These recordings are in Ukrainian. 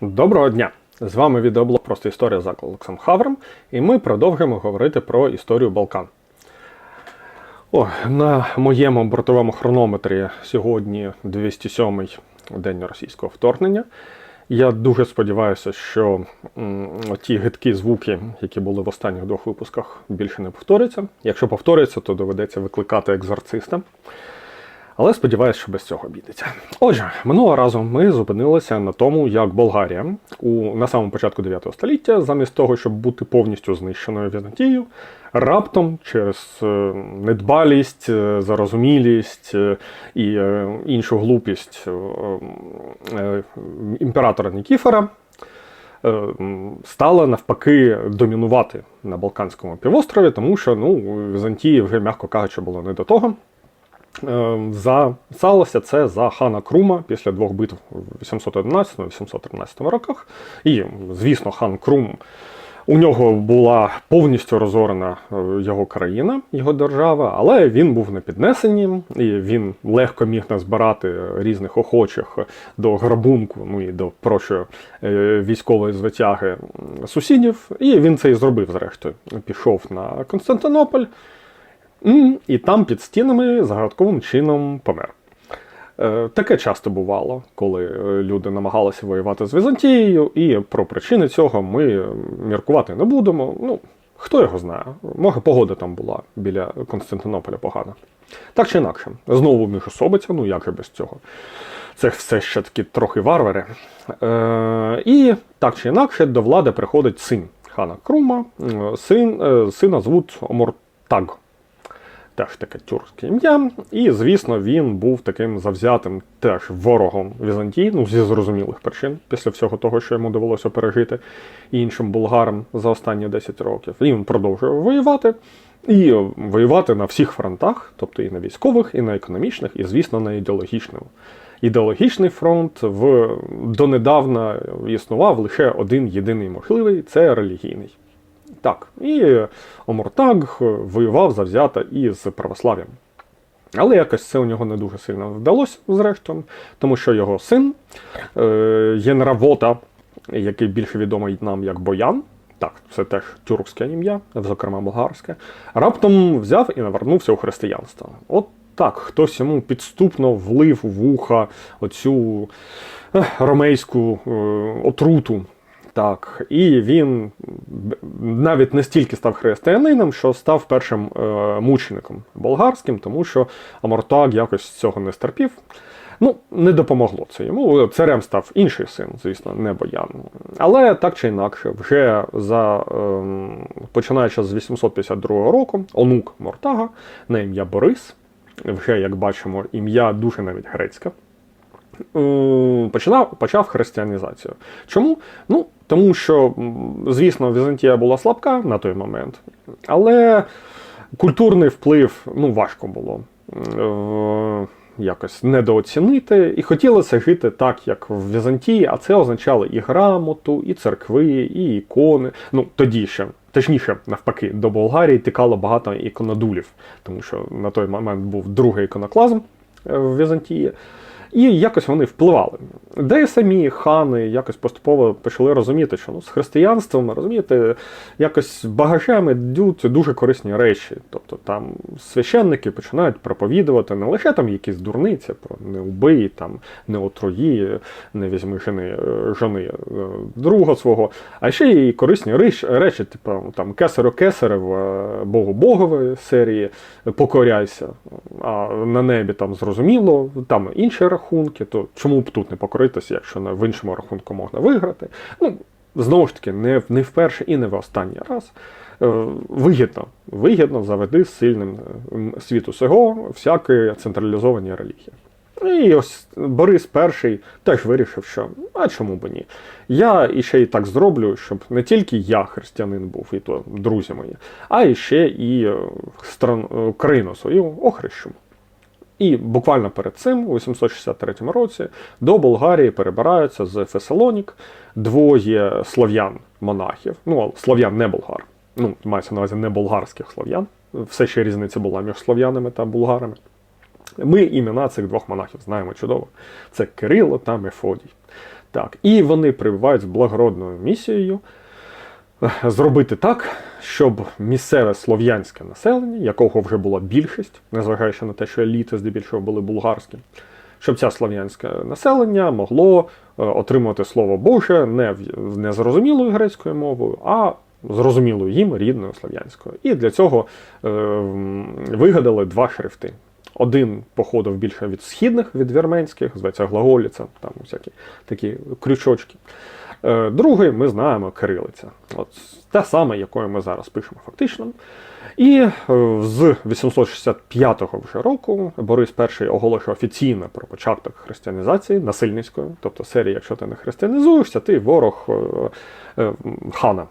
Доброго дня! З вами відеоблог Просто історія за Олексом Хавром, і ми продовжуємо говорити про історію Балкан. О, на моєму бортовому хронометрі сьогодні 207-й день російського вторгнення. Я дуже сподіваюся, що ті гидкі звуки, які були в останніх двох випусках, більше не повторяться. Якщо повторяться, то доведеться викликати екзорциста. Але сподіваюся, що без цього обійдеться. Отже, минулого разу ми зупинилися на тому, як Болгарія у на самому початку 9 століття, замість того, щоб бути повністю знищеною Візантією, раптом через е, недбалість, е, зарозумілість е, і іншу глупість імператора Нікіфора. е, Стала навпаки домінувати на Балканському півострові, тому що ну, Візантії вже, м'яко кажучи, було не до того. Е, За це за хана Крума після двох битв в 811-813 роках. І, звісно, хан Крум. У нього була повністю розорена е, його країна, його держава, але він був на піднесенні, і він легко міг назбирати різних охочих до грабунку, ну і до прочої е, військової звитяги сусідів. І він це і зробив, зрештою. Пішов на Константинополь, І там під стінами загадковим чином помер. Е, Таке часто бувало, коли е, люди намагалися воювати з Візантією, і про причини цього ми міркувати не будемо. Ну, хто його знає, може погода там була біля Константинополя погана. Так чи інакше, знову міжособиця, ну як же без цього. Це все ще таки трохи варвари. Е, і так чи інакше до влади приходить син хана Крума. Е, Син, сина звуть Омортаг теж таке тюркське ім'я. І, звісно, він був таким завзятим теж ворогом Візантії, ну, зі зрозумілих причин, після всього того, що йому довелося пережити іншим булгарам за останні 10 років. І він продовжує воювати. І воювати на всіх фронтах, тобто і на військових, і на економічних, і, звісно, на ідеологічному. Ідеологічний фронт в донедавна існував лише один єдиний можливий це релігійний. Так, і Омуртаг воював завзято із православ'ям. Але якось це у нього не дуже сильно вдалося, зрештою, тому що його син е, Єнравота, який більше відомий нам як Боян, так, це теж тюркське ім'я, зокрема болгарське, раптом взяв і навернувся у християнство. От так, хтось йому підступно влив у вуха оцю е, ромейську е, отруту. Так, і він навіть не стільки став християнином, що став першим е, мучеником болгарським, тому що Амортаг якось цього не стерпів. Ну, не допомогло це йому. Царем став інший син, звісно, не Боян. Але так чи інакше, вже за ем, починаючи з 852 року, онук Мортага на ім'я Борис, вже як бачимо, ім'я дуже навіть грецьке. Е, Починав, почав християнізацію. Чому? Ну, тому що, звісно, Візантія була слабка на той момент, але культурний вплив ну, важко було е, якось недооцінити. І хотілося жити так, як в Візантії, а це означало і грамоту, і церкви, і ікони. Ну, тоді ще. Точніше, навпаки, до Болгарії тікало багато іконодулів, тому що на той момент був другий іконоклазм е, в Візантії. І якось вони впливали. Де і самі хани якось поступово почали розуміти, що ну, з християнством, розумієте, якось багажем йдуть дуже корисні речі. Тобто там священники починають проповідувати не лише там якісь дурниці про не убий, там, не отруї, не візьми жени, е, жони е, друга свого, а ще й корисні речі, типу там кесарю кесарев, е, Богу Богові серії покоряйся. А на небі там зрозуміло, там інші рахунки, то чому б тут не покоритися, якщо в іншому рахунку можна виграти? Ну, знову ж таки, не, не вперше і не в останній раз. Е, Вигідно, вигідно заведи сильним світу сього всякі централізовані релігії. І ось Борис І теж вирішив, що а чому б ні? Я іще і так зроблю, щоб не тільки я християнин був, і то друзі мої, а і ще і е, стран, е, країну свою охрещу. І буквально перед цим, у 863 році, до Болгарії перебираються з Фесалонік двоє слов'ян-монахів. Ну, слов'ян не болгар. Ну, мається на увазі не болгарських слов'ян. Все ще різниця була між слов'янами та булгарами. Ми імена цих двох монахів знаємо чудово. Це Кирило та Мефодій. Так, і вони прибувають з благородною місією зробити так, щоб місцеве слов'янське населення, якого вже була більшість, незважаючи на те, що еліти здебільшого були булгарські, щоб це слов'янське населення могло е, отримувати слово Боже не в незрозумілою грецькою мовою, а зрозумілою їм рідною слов'янською. І для цього е, вигадали два шрифти. Один походив більше від східних, від вірменських, зветься глаголіця, там всякі такі крючочки. Е, другий ми знаємо кирилиця. От те саме, якою ми зараз пишемо фактично. І е, з 865 вже року Борис І оголошує офіційно про початок християнізації насильницької. Тобто серія, якщо ти не християнізуєшся, ти ворог е, хана.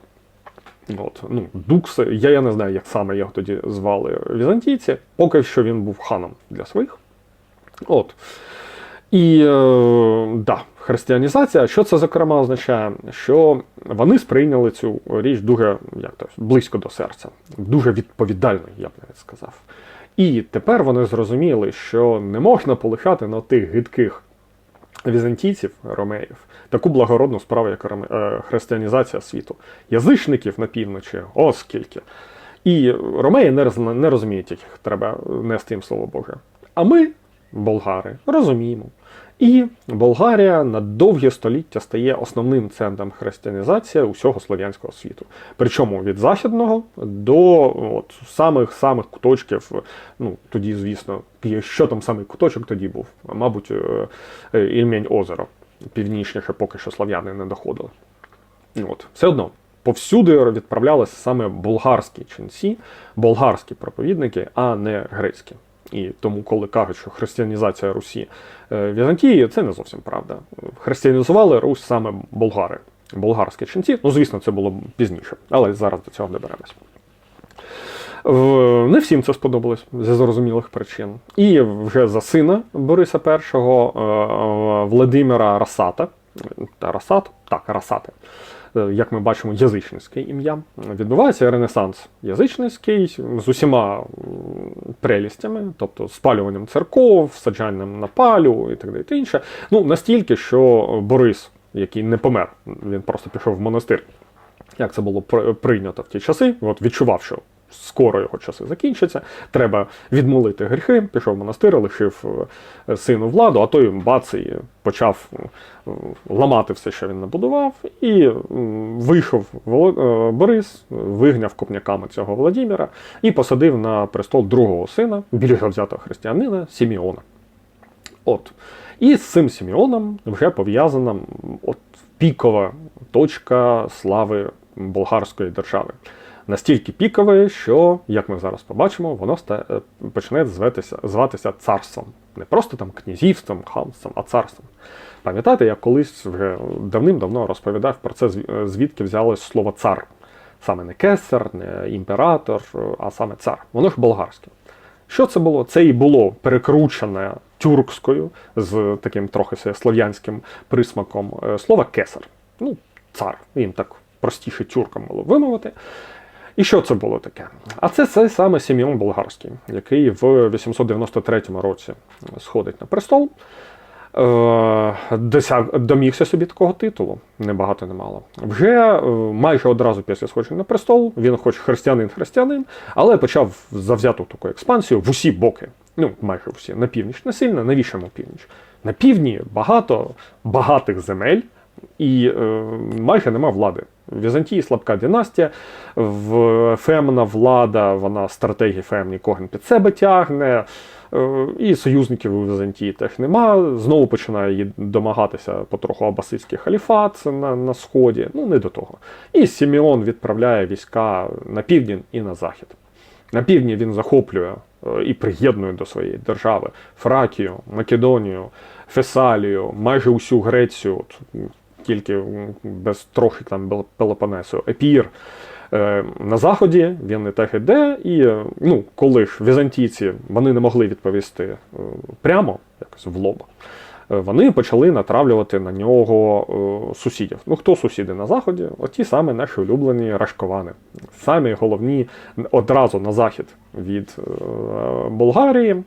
От, ну, Дукс, я, я не знаю, як саме його тоді звали візантійці, поки що він був ханом для своїх. От. І е, да, християнізація, що це зокрема означає? Що вони сприйняли цю річ дуже як то, близько до серця, дуже відповідально, я б навіть сказав. І тепер вони зрозуміли, що не можна полишати на тих гидких візантійців, ромеїв, таку благородну справу, як е, християнізація світу. Язичників на півночі, оскільки. І ромеї не розуміють, як треба нести їм слово Боже. А ми, болгари, розуміємо. І Болгарія на довгі століття стає основним центром християнізації усього слов'янського світу. Причому від західного до от, самих самих куточків, ну тоді, звісно, що там самий куточок тоді був, мабуть, е, е, Ільмень озеро. Північніше поки що слав'яни не доходили. От, Все одно. Повсюди відправлялися саме болгарські ченці, болгарські проповідники, а не грецькі. І тому, коли кажуть, що християнізація Русі е, Візантії, це не зовсім правда. Християнізували Русь саме болгари, болгарські ченці. Ну, звісно, це було пізніше, але зараз до цього доберемось. Не всім це сподобалось зі зрозумілих причин. І вже за сина Бориса І е, Владимира Расата. Расат? Так, Расати. Е, як ми бачимо, язичницьке ім'я. Відбувається ренесанс язичницький з усіма прелістями, тобто спалюванням церков, саджанням на палю і так далі. інше. Ну, настільки, що Борис, який не помер, він просто пішов в монастир. Як це було прийнято в ті часи, от відчував, що скоро його часи закінчаться. Треба відмолити гріхи, пішов в монастир, лишив е, сину владу, а той бац і почав ламати все, що він набудував, і вийшов е, Борис, вигняв копняками цього Володимира і посадив на престол другого сина, більш взятого християнина Сіміона. От. І з цим Сіміоном вже пов'язана пікова точка слави болгарської держави настільки пікове, що, як ми зараз побачимо, воно е, почне зватися, зватися царством. Не просто там князівством, ханством, а царством. Пам'ятаєте, я колись вже давним-давно розповідав про це, е, звідки взялось слово цар. Саме не кесар, не імператор, а саме цар. Воно ж болгарське. Що це було? Це і було перекручене тюркською з таким трохи слов'янським присмаком е, слова кесар. Ну, цар. Їм так простіше тюркам було вимовити. І що це було таке? А це цей саме Сім'он Болгарський, який в 893 році сходить на престол, е, домігся собі такого титулу, небагато не мало. Вже е, майже одразу після сходження на престол, він, хоч християнин-християнин, але почав завзяту таку експансію в усі боки. Ну, майже всі, на північ не сильно, навіщо на північ? На півдні багато багатих земель і е, майже нема влади. Візантії слабка династія, Фемна влада, вона стратегії Фем нікого під себе тягне. Е, і союзників у Візантії теж нема. Знову починає домагатися потроху абасидський халіфат на на сході. Ну, не до того. І Сімеон відправляє війська на південь і на захід. На півдні він захоплює е, і приєднує до своєї держави Фракію, Македонію, Фесалію, майже усю Грецію тільки без трохи там Пелопонесу, епір. Е, на Заході він не так іде, і ну, коли ж візантійці вони не могли відповісти е, прямо, якось в лоб, е, вони почали натравлювати на нього сусідів. Ну, хто сусіди на Заході? Оті саме наші улюблені рашковани. Самі головні одразу на захід від Болгарії,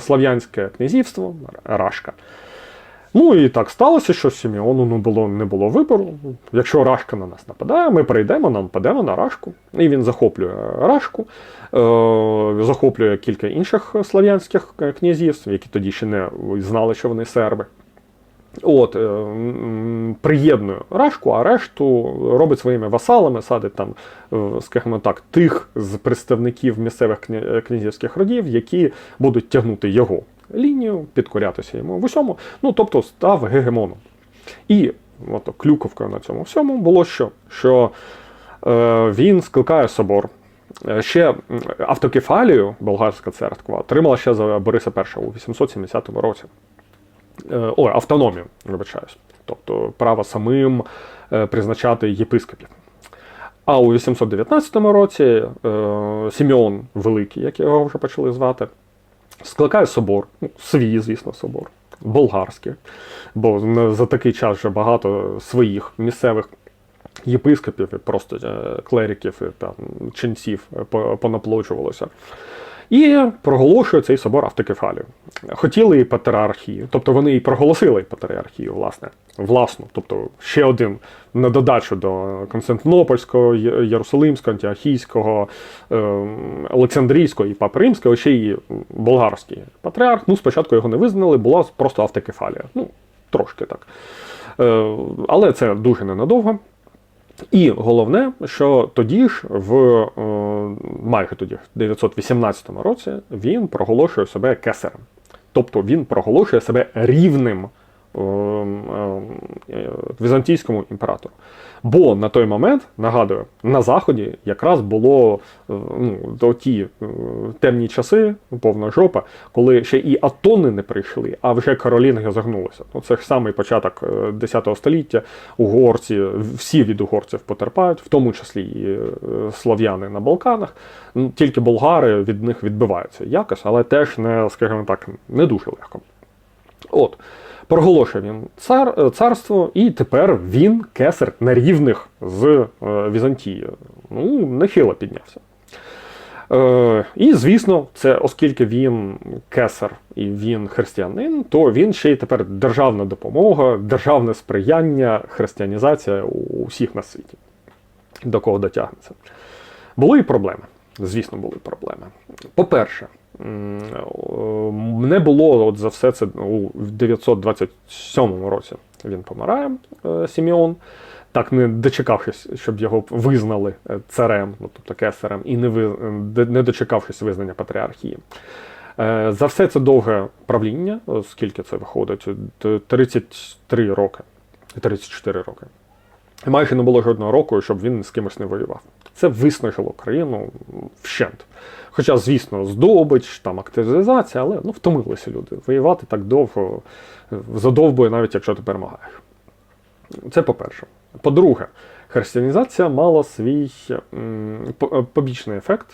Слав'янське князівство, Рашка. Ну і так сталося, що Сімеону ну, було, не було вибору. Якщо Рашка на нас нападає, ми прийдемо, нападемо на Рашку. І він захоплює Рашку, е- захоплює кілька інших слав'янських князівств, які тоді ще не знали, що вони серби. От, е, приєднує Рашку, а решту робить своїми васалами, садить там, е, скажімо так, тих з представників місцевих князівських родів, які будуть тягнути його лінію, підкорятися йому в усьому. Ну, тобто став гегемоном. І от, клюковкою на цьому всьому було що? Що е, він скликає собор. Е, Ще автокефалію болгарська церква отримала ще за Бориса І у 870 році. Е, Ой, автономію, вибачаюсь. Тобто право самим е, призначати єпископів. А у 819 році Сімеон Великий, як його вже почали звати, скликає собор, ну, свій, звісно, собор, болгарський, бо за такий час вже багато своїх місцевих єпископів і просто е, клериків і там, ченців е, понаплочувалося. І проголошує цей собор автокефалію. Хотіли і патріархію, тобто вони і проголосили патріархію, власне, власну, тобто ще один на додачу до Константинопольського, Єрусалимського, Антіохійського, е, Олександрійського і Папи Римського, ще й болгарський патріарх. Ну, спочатку його не визнали, була просто автокефалія. Ну, трошки так. Е, але це дуже ненадовго. І головне, що тоді ж, в е, майже тоді, в 918 році, він проголошує себе кесарем. Тобто він проголошує себе рівним візантійському імператору. Бо на той момент, нагадую, на Заході якраз було е, ну, ті е, темні часи, повна жопа, коли ще і атони не прийшли, а вже Каролінги загнулися. Ну, це ж самий початок е, 10 століття. Угорці, всі від угорців потерпають, в тому числі і е, слов'яни на Балканах. Ну, Тільки болгари від них відбиваються якось, але теж не, скажімо так, не дуже легко. От. Проголошує він цар, е, царство, і тепер він кесар на рівних з е, Візантією. Ну, нехило піднявся. Е, і, звісно, це оскільки він кесар і він християнин, то він ще й тепер державна допомога, державне сприяння, християнізація у всіх на світі, до кого дотягнеться. Були і проблеми. Звісно, були проблеми. По-перше, не було от за все це у 927 році. Він помирає, е, Сімеон, так не дочекавшись, щоб його визнали е, царем, ну, тобто кесарем, і не, ви, не дочекавшись визнання патріархії. Е, За все це довге правління, оскільки це виходить, 33 роки, 34 роки. Майже не було жодного року, щоб він з кимось не воював. Це виснажило країну вщент. Хоча, звісно, здобич, там активізація, але ну, втомилися люди. Воювати так довго е, задовбує, навіть якщо ти перемагаєш. Це по-перше. По-друге, християнізація мала свій е, побічний ефект,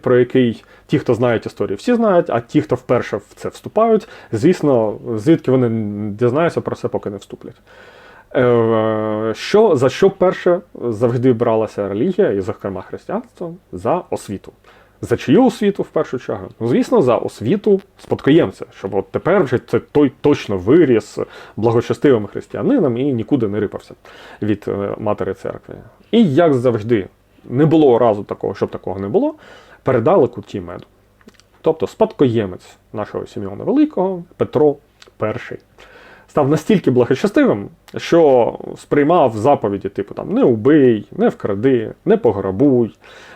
про який ті, хто знають історію, всі знають, а ті, хто вперше в це вступають, звісно, звідки вони дізнаються про це, поки не вступлять. Е, Що, за що перше завжди бралася релігія, і, зокрема, християнство, за освіту. За чию освіту в першу чергу? Ну, звісно, за освіту спадкоємця, щоб от тепер вже це той точно виріс благочестивим християнином і нікуди не рипався від е, матері церкви. І як завжди, не було разу такого, щоб такого не було, передали куті меду. Тобто спадкоємець нашого Сімеона Великого Петро І став настільки благочестивим, що сприймав заповіді, типу там не убий, не вкради, не пограбуй,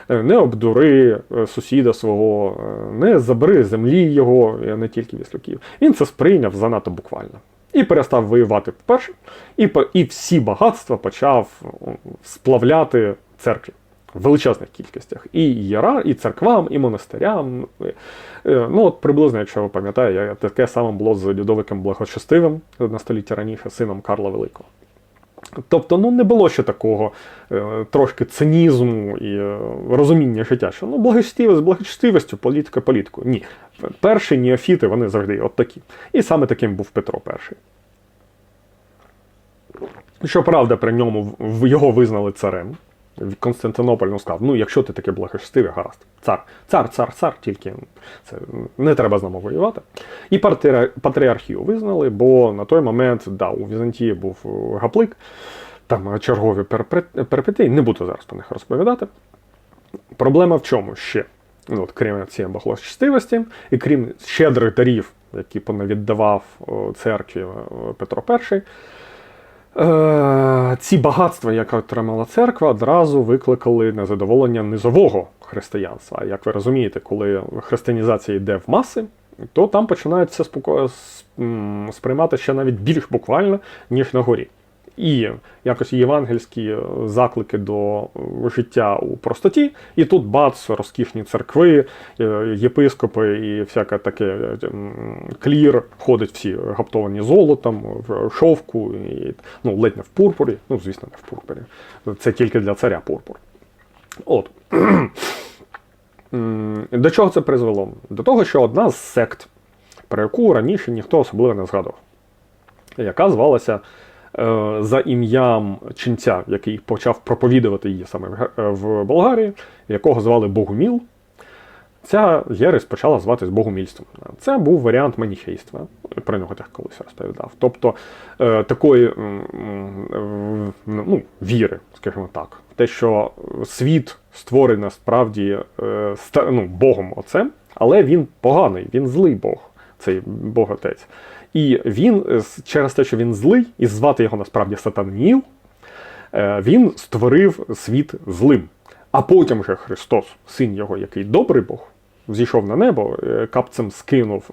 е, не обдури е, сусіда свого, е, не забери землі його, не тільки віслюків. Він це сприйняв занадто буквально. І перестав воювати вперше, і, і всі багатства почав сплавляти церкві в величезних кількостях. І яра, і церквам, і монастирям. Е, Ну, от приблизно, якщо ви пам'ятаєте, таке саме було з Людовиком Благочестивим на століття раніше, сином Карла Великого. Тобто, ну не було ще такого е, трошки цинізму і е, розуміння життя, що ну благочестивість з благочестивістю, політика політикою. Ні. Перші неофіти, вони завжди от такі. І саме таким був Петро І. Щоправда, при ньому його визнали царем. Константинополь ну, сказав, ну якщо ти такий благочестивий, гаразд. Цар, цар, цар, цар, тільки це не треба з нами воювати. І патріархію визнали, бо на той момент да, у Візантії був е, гаплик, там чергові перпе- перипетії, не буду зараз про них розповідати. Проблема в чому ще? Ну, от, крім цієї благочестивості, і крім щедрих дарів, які понавіддавав церкві е, Петро І, е, ці багатства, які отримала церква, одразу викликали незадоволення низового християнства. Як ви розумієте, коли християнізація йде в маси, то там починають все сприймати ще навіть більш буквально, ніж на горі. І якось євангельські е, заклики до е, життя у простоті, і тут бац, розкішні церкви, е, єпископи і всяке таке клір, ходять всі гаптовані золотом, в шовку, і, ну, ледь не в пурпурі. Ну, звісно, не в пурпурі. Це тільки для царя пурпур. От. До чого це призвело? До того, що одна з сект, про яку раніше ніхто особливо не згадував, яка звалася за ім'ям ченця, який почав проповідувати її саме в е, Болгарії, якого звали Богуміл. Ця єресь почала зватись Богомільством. Це був варіант маніхейства. Про нього теж колись розповідав. Тобто е, такої ну, віри, скажімо так, те, що світ створений насправді е, ну, Богом Отцем, але він поганий, він злий Бог, цей Бог Отець. І він е, через те, що він злий, і звати його насправді Сатаніл, е, він створив світ злим. А потім же Христос, син його, який добрий Бог, зійшов на небо, е, капцем скинув,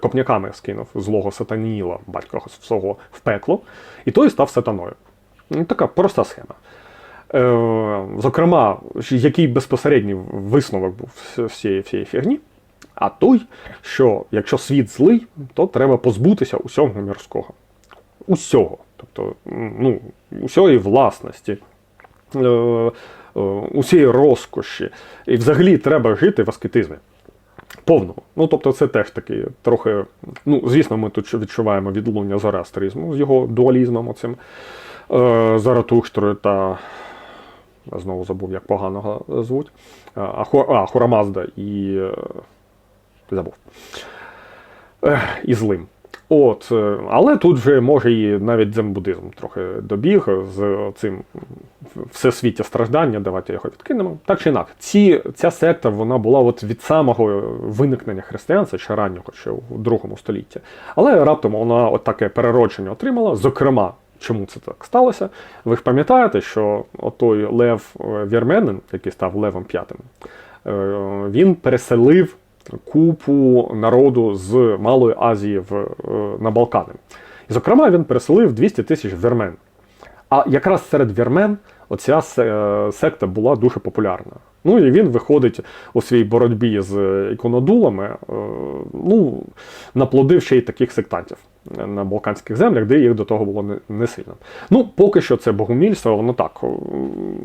копняками скинув злого сатаніла, батька свого, в пекло, і той став сатаною. Ну, Така проста схема. Зокрема, який безпосередній висновок був з всієї фігні, а той, що якщо світ злий, то треба позбутися усього мірського. Усього. Тобто, ну, усієї власності, е, е, усієї розкоші. І взагалі треба жити в аскетизмі. Повному. Ну, тобто, це теж такий трохи. Ну, звісно, ми тут відчуваємо відлуння зороастризму з його дуалізмом оцим е, Заратуштрою та. Я знову забув, як поганого звуть. А, Хо- а Хурамазда і. Забув. І злим. От, е, але тут вже може і навіть дзен-буддизм трохи добіг з цим всесвіття страждання, давайте його відкинемо. Так чи інакше, ці, ця секта вона була от від самого виникнення християнства, ще раннього, ще у другому столітті. Але раптом вона от таке переродження отримала. Зокрема, чому це так сталося? Ви ж пам'ятаєте, що отой Лев е, Вірменин, який став Левом П'ятим, е, він переселив купу народу з Малої Азії в, е, на Балкани. І, зокрема, він переселив 200 тисяч вірмен. А якраз серед вірмен оця секта була дуже популярна. Ну і він виходить у своїй боротьбі з іконодулами, е, ну, наплодив ще й таких сектантів на Балканських землях, де їх до того було не, сильно. Ну, поки що це богомільство, воно так, е,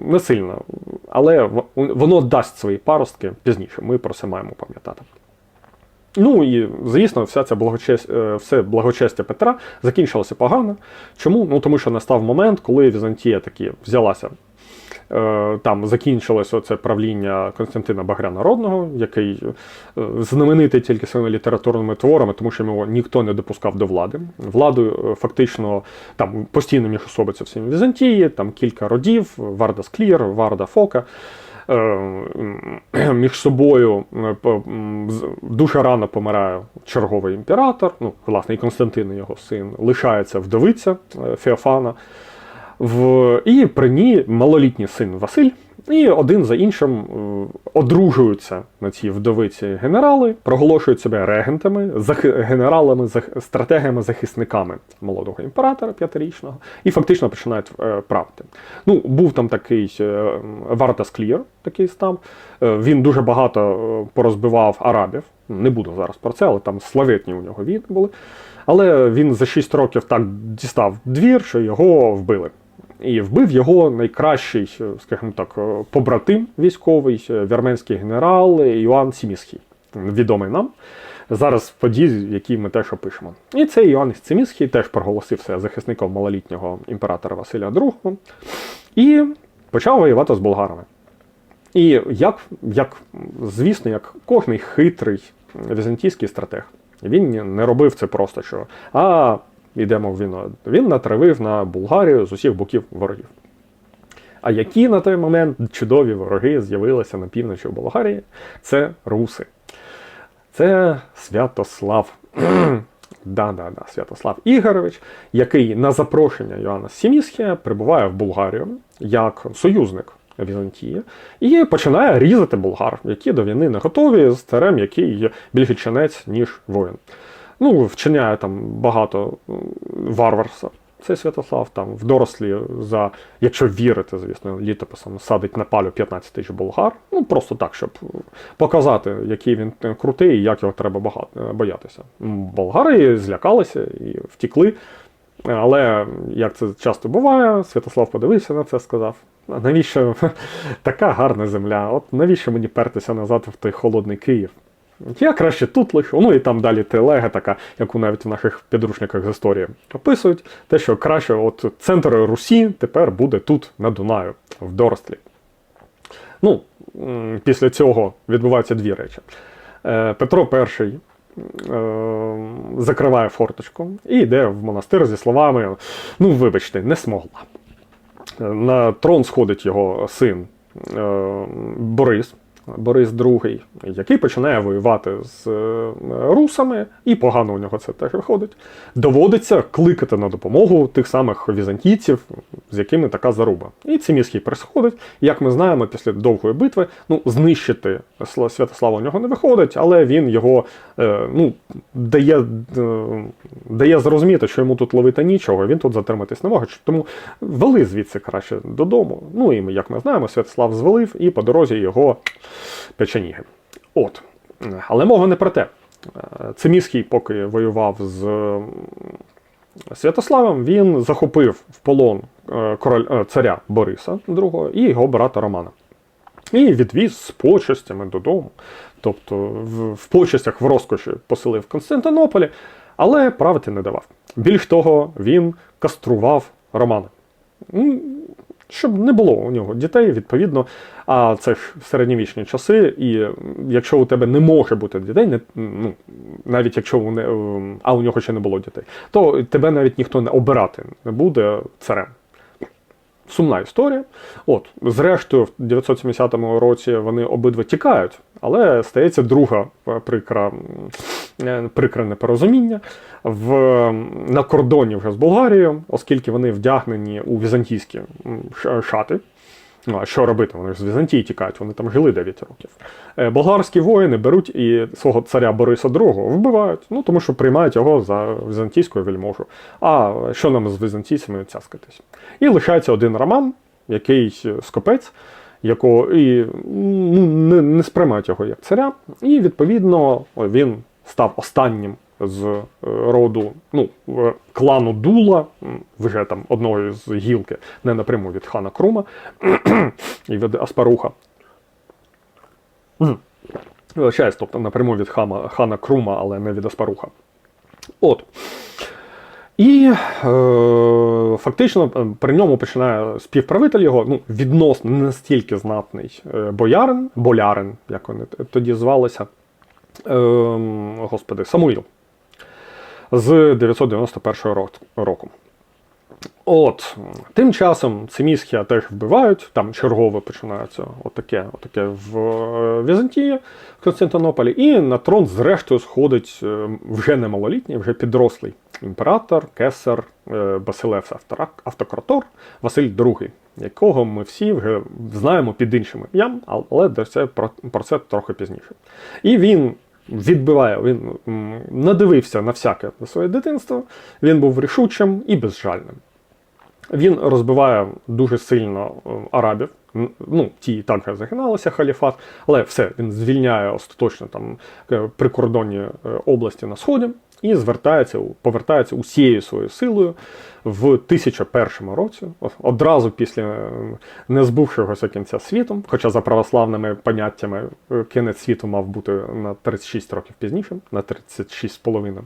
не сильно, але воно дасть свої паростки пізніше. Ми про це маємо пам'ятати. Ну і звісно, вся ця благочесть, е, все благочестя Петра закінчилося погано. Чому? Ну тому що настав момент, коли Візантія таки взялася. Е, Там закінчилось оце правління Константина Багря Народного, який е, знаменитий тільки своїми літературними творами, тому що його ніхто не допускав до влади. Владу фактично там постійно міг особитися всім Візантії, там кілька родів: Варда Склір, Варда Фока. Е, м, між собою дуже рано помирає черговий імператор, ну, власне, і Константин, його син, лишається вдовиця е, Феофана. В... І при ній малолітній син Василь, і один за іншим е, одружуються на цій вдовиці генерали, проголошують себе регентами, зах... генералами, зах... стратегами-захисниками молодого імператора п'ятирічного, і фактично починають е, правити. Ну, був там такий е, Вартас Клір, такий став. Він дуже багато порозбивав арабів. Не буду зараз про це, але там славетні у нього війни були. Але він за 6 років так дістав двір, що його вбили. І вбив його найкращий, е, скажімо так, е, побратим військовий, е, вірменський генерал Іоанн Сімісхій, відомий нам. Зараз події, які ми теж опишемо. І цей Іоанн Сімісхій теж проголосився захисником малолітнього імператора Василя II. І почав воювати з болгарами. І як, як, звісно, як кожний хитрий візантійський стратег, він не робив це просто що. А йдемо в. Він натравив на Болгарію з усіх боків ворогів. А які на той момент чудові вороги з'явилися на півночі Болгарії? Це руси. Це Святослав. Да-да-да, Святослав Ігорович, який на запрошення Йоанна Сімісхія прибуває в Болгарію як союзник Візантії і починає різати болгар, які до війни не готові, з царем, який є більше чинець, ніж воїн. Ну, вчиняє там багато варварства. Цей Святослав там в дорослі за, якщо вірити, звісно, літописом садить на палю 15 тисяч болгар. Ну просто так, щоб показати, який він е, крутий і як його треба багато, боятися. Болгари злякалися і втікли. Але як це часто буває, Святослав подивився на це, сказав: навіщо така гарна земля? От навіщо мені пертися назад в той холодний Київ? Я краще тут лишу. Ну і там далі телега така, яку навіть в наших підручниках з історії описують, те, що краще от центр Русі тепер буде тут, на Дунаю, в Дорослі. Ну, після цього відбуваються дві речі. Е, Петро І е, закриває форточку і йде в монастир зі словами: ну, вибачте, не змогла. Е, На трон сходить його син Борис. Борис II, який починає воювати з е, русами, і погано у нього це теж виходить. Доводиться кликати на допомогу тих самих візантійців, з якими така заруба. І Циміський приходить. Як ми знаємо, після довгої битви ну, знищити Сла- Святослава у нього не виходить, але він його е, ну, дає, е, дає зрозуміти, що йому тут ловити нічого, він тут затриматись не може. Тому вели звідси краще додому. Ну і ми, як ми знаємо, Святослав звалив і по дорозі його печеніги. От. Але мова не про те. Циміський, поки воював з Святославом, він захопив в полон е, король, е, царя Бориса II і його брата Романа. І відвіз з почестями додому. Тобто в, в почестях в розкоші поселив Константинополі, але правити не давав. Більш того, він кастрував Романа. Щоб не було у нього дітей, відповідно. А це ж середньовічні часи, і якщо у тебе не може бути дітей, не, ну, навіть якщо у не, а у нього ще не було дітей, то тебе навіть ніхто не обирати не буде царем. Сумна історія. От, зрештою, в 970 році вони обидва тікають, але стається друга е, прикра, е, прикре непорозуміння в, на кордоні вже з Болгарією, оскільки вони вдягнені у візантійські шати. Ну, а що робити? Вони ж з Візантії тікають, вони там жили 9 років. Е, Болгарські воїни беруть і свого царя Бориса II вбивають, ну тому що приймають його за візантійську вельможу. А що нам з візантійцями цяскатись? І лишається один роман, який скопець, якого і ну, не, не сприймають його як царя, і відповідно він став останнім з е, роду ну, е, клану Дула, вже там одної з гілки, не напряму від хана Крума і від Аспаруха. М. Тобто напряму від хама, хана Крума, але не від Аспаруха. От. І е, фактично е, при ньому починає співправитель його, ну, відносно не настільки знатний е, боярин, болярин, як вони тоді звалися, е, господи, Самуїл з 991 року. От, тим часом Цимісхія теж вбивають, там чергове починається отаке, отаке в е, Візантії, в Константинополі, і на трон зрештою сходить е, вже не малолітній, вже підрослий імператор, кесар е, Басилевс Автократор Василь II, якого ми всі вже знаємо під іншим ім'ям, але про це трохи пізніше. І він відбиває, він надивився на всяке на своє дитинство, він був рішучим і безжальним. Він розбиває дуже сильно арабів. Ну, ті і так загиналися халіфат, але все, він звільняє остаточно там е, прикордонні е, області на сході і звертається, повертається усією своєю силою в 1001 році, одразу після е, незбувшогося кінця світу. Хоча за православними поняттями кінець світу мав бути на 36 років пізніше, на 36 з половиною.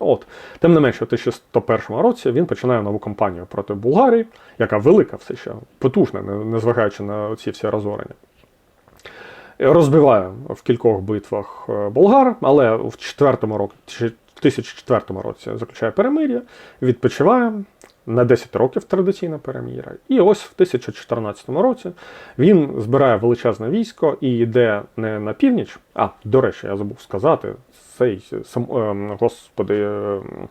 От, тим не менше, в 1101 році він починає нову кампанію проти Булгарії, яка велика все ще, потужна, не- незважаючи на ці всі розорення. Розбиває в кількох битвах е, болгар, але в 4 році, чи- 1004 році заключає перемир'я, відпочиває на 10 років традиційне перемир'я. І ось в 1014 році він збирає величезне військо і йде не на північ. А, до речі, я забув сказати, цей сам, ем, господи. ем,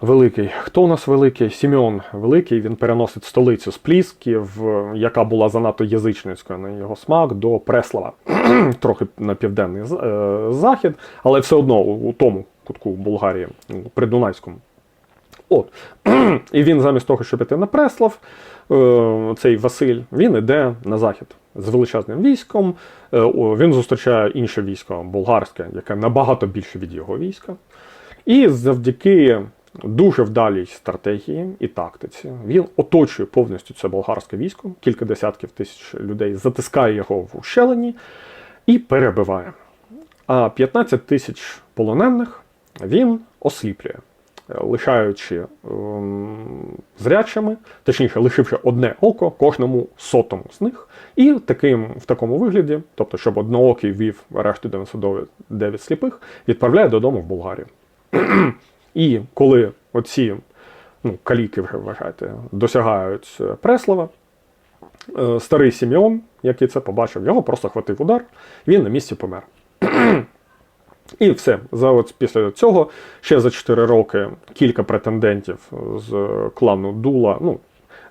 Великий. Хто у нас великий? Сімеон Великий. Він переносить столицю з Плісків, яка була занадто язичницькою на його смак, до Преслава, трохи на південний е, захід, але все одно у, тому кутку Болгарії, ну, придунайському. От. І він замість того, щоб іти на Преслав, е, цей Василь, він іде на захід з величезним військом. Е, Він зустрічає інше військо болгарське, яке набагато більше від його війська. І завдяки дуже вдалій стратегії і тактиці він оточує повністю це болгарське військо, кілька десятків тисяч людей, затискає його в ущелині і перебиває. А 15 тисяч полонених він осліплює, лишаючи ем, зрячими, точніше, лишивши одне око кожному сотому з них. І таким, в такому вигляді, тобто, щоб одноокий вів решту 99 сліпих, відправляє додому в Болгарію. І коли оці ну, каліки, вже вважайте, досягають е, Преслава, е, старий Сімеон, який це побачив, його просто хватив удар, він на місці помер. І все. За от після цього ще за 4 роки кілька претендентів з клану Дула, ну,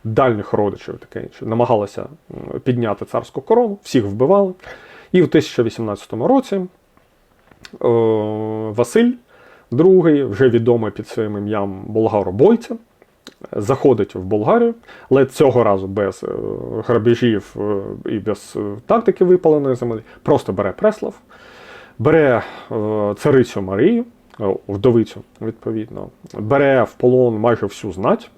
дальніх родичів таке інше, намагалися підняти царську корону, всіх вбивали. І в 1018 році е, Василь II, вже відомий під своїм ім'ям болгаробойця, заходить в Болгарію, але цього разу без е, грабежів е, і без е, тактики випаленої землі, просто бере Преслав, бере е, царицю Марію, е, вдовицю, відповідно, бере в полон майже всю знать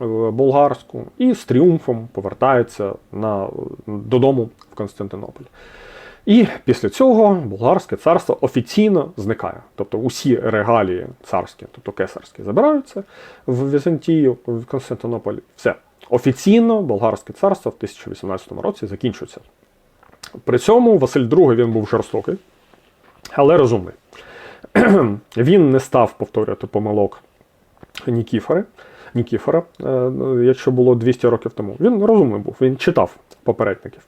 е, болгарську і з тріумфом повертається на, додому в Константинополь. І після цього болгарське царство офіційно зникає. Тобто усі регалії царські, тобто кесарські, забираються в Візантію, в Константинополь. Все. Офіційно болгарське царство в 1018 році закінчується. При цьому Василь II він був жорстокий, але розумний. Він не став повторювати помилок Нікіфори, Нікіфора, е, якщо було 200 років тому. Він розумний був, він читав попередників.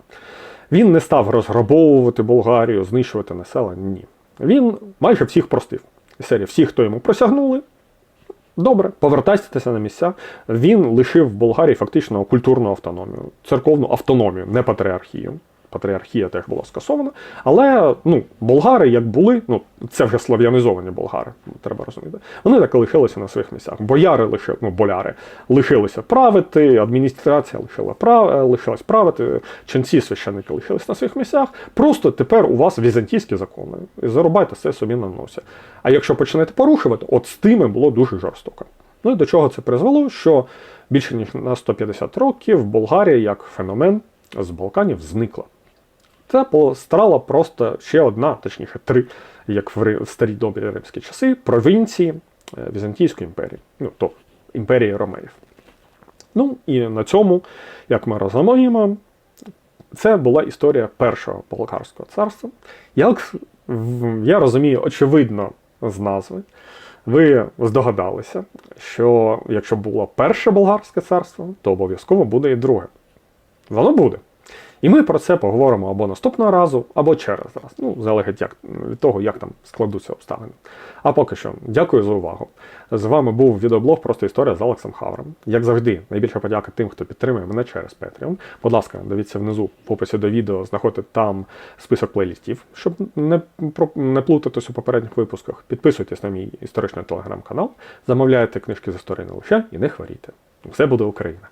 Він не став розграбовувати Болгарію, знищувати населення. Ні. Він майже всіх простив. Із серії всі, хто йому присягнули, добре, повертайтеся на місця. Він лишив в Болгарії фактично культурну автономію, церковну автономію, не патріархію. Патріархія теж була скасована. Але ну, болгари, як були, ну це вже слав'янізовані болгари, треба розуміти. Вони так і лишилися на своїх місцях. Бояри лишили, ну, боляри лишилися правити, адміністрація лишила прав, лишилась правити, ченці священники лишились на своїх місцях. Просто тепер у вас візантійські закони. І зарубайте все собі на носі. А якщо почнете порушувати, от з тими було дуже жорстоко. Ну і до чого це призвело? Що більше ніж на 150 років Болгарія як феномен з Балканів зникла. Це постала просто ще одна, точніше, три, як в старі добрі римські часи, провінції е, Візантійської імперії, ну то імперії Ромеїв. Ну і на цьому, як ми розуміємо, це була історія першого болгарського царства. Як я розумію, очевидно, з назви, ви здогадалися, що якщо було перше болгарське царство, то обов'язково буде і друге. Воно буде. І ми про це поговоримо або наступного разу, або через раз. Ну, залежить як, від того, як там складуться обставини. А поки що, дякую за увагу. З вами був відеоблог Просто історія з Алексом Хавром. Як завжди, найбільша подяка тим, хто підтримує мене через Patreon. Будь ласка, дивіться внизу в описі до відео, знаходьте там список плейлістів, щоб не, не плутатись у попередніх випусках. Підписуйтесь на мій історичний телеграм-канал, замовляйте книжки з історії не лише і не хворійте. Все буде Україна!